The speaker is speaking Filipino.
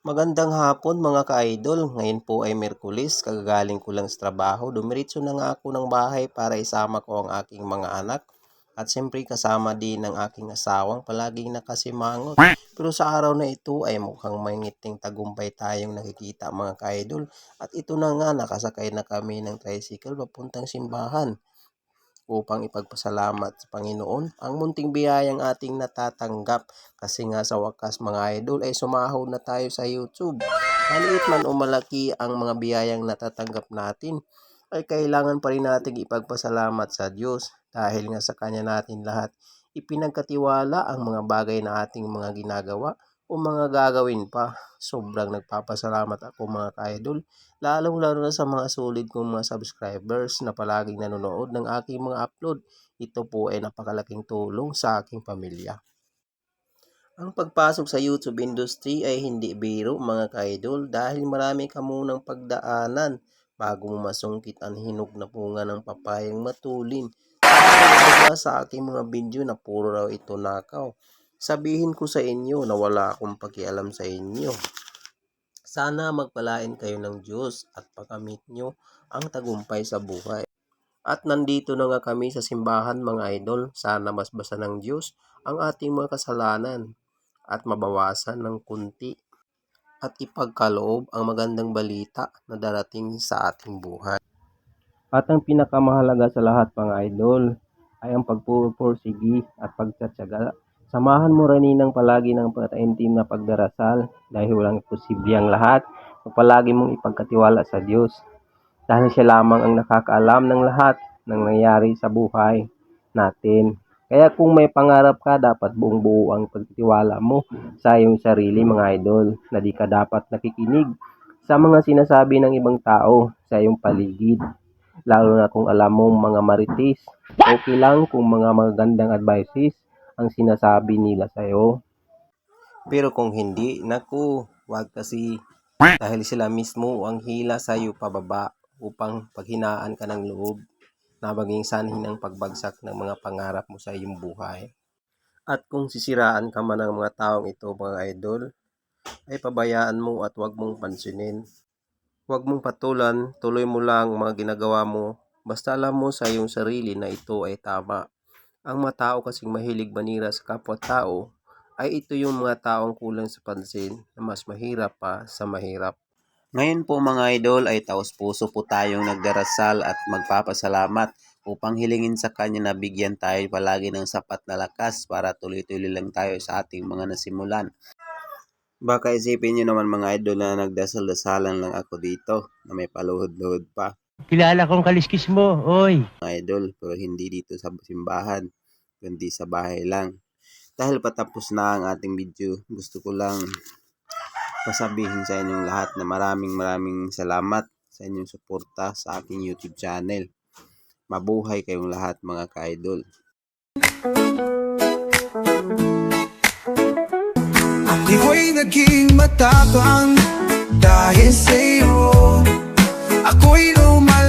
Magandang hapon mga ka-idol. Ngayon po ay Merkulis, kagagaling ko lang sa trabaho. Dumiretso na nga ako ng bahay para isama ko ang aking mga anak. At siyempre kasama din ng aking asawang palaging nakasimangot. Pero sa araw na ito ay mukhang may ngiting tagumpay tayong nakikita mga ka-idol. At ito na nga nakasakay na kami ng tricycle papuntang simbahan upang ipagpasalamat sa Panginoon ang munting biyayang ating natatanggap. Kasi nga sa wakas mga idol ay sumahod na tayo sa YouTube. Maliit man o malaki ang mga biyayang natatanggap natin ay kailangan pa rin natin ipagpasalamat sa Diyos. Dahil nga sa Kanya natin lahat ipinagkatiwala ang mga bagay na ating mga ginagawa o mga gagawin pa. Sobrang nagpapasalamat ako mga ka-idol, lalong lalo na sa mga solid kong mga subscribers na palaging nanonood ng aking mga upload. Ito po ay napakalaking tulong sa aking pamilya. Ang pagpasok sa YouTube industry ay hindi biro mga ka-idol dahil marami ka munang pagdaanan bago mo masungkit ang hinog na bunga ng papayang matulin. Sa aking mga video na puro raw ito nakaw. Sabihin ko sa inyo na wala akong pakialam sa inyo. Sana magpalain kayo ng Diyos at pakamit nyo ang tagumpay sa buhay. At nandito na nga kami sa simbahan mga idol. Sana mas basa ng Diyos ang ating mga kasalanan at mabawasan ng kunti at ipagkaloob ang magandang balita na darating sa ating buhay. At ang pinakamahalaga sa lahat mga idol ay ang pagpupursigi at pagtsatsaga. Samahan mo rin ng palagi ng pataintim na pagdarasal dahil walang posible ang lahat. Palagi mong ipagkatiwala sa Diyos dahil siya lamang ang nakakaalam ng lahat ng nangyayari sa buhay natin. Kaya kung may pangarap ka, dapat buong buo ang pagtitiwala mo sa iyong sarili mga idol na di ka dapat nakikinig sa mga sinasabi ng ibang tao sa iyong paligid. Lalo na kung alam mong mga maritis, okay lang kung mga magandang advices ang sinasabi nila sa iyo. Pero kung hindi, naku, wag kasi dahil sila mismo ang hila sa iyo pababa upang paghinaan ka ng loob na maging sanhin ng pagbagsak ng mga pangarap mo sa iyong buhay. At kung sisiraan ka man ng mga taong ito mga idol, ay pabayaan mo at huwag mong pansinin. Huwag mong patulan, tuloy mo lang ang mga ginagawa mo, basta alam mo sa iyong sarili na ito ay tama. Ang mga tao kasing mahilig manira sa kapwa-tao, ay ito yung mga taong kulang sa pansin na mas mahirap pa sa mahirap. Ngayon po mga idol ay taos puso po tayong nagdarasal at magpapasalamat upang hilingin sa Kanya na bigyan tayo palagi ng sapat na lakas para tuloy-tuloy lang tayo sa ating mga nasimulan. Baka isipin nyo naman mga idol na nagdasal-dasalan lang ako dito na may paluhod-luhod pa Kilala kong kaliskis mo, oy. idol pero hindi dito sa simbahan kundi sa bahay lang. Dahil patapos na ang ating video, gusto ko lang pasabihin sa inyong lahat na maraming maraming salamat sa inyong suporta sa aking YouTube channel. Mabuhay kayong lahat mga ka-idol. Ako'y naging matapang dahil sa'yo oído mind.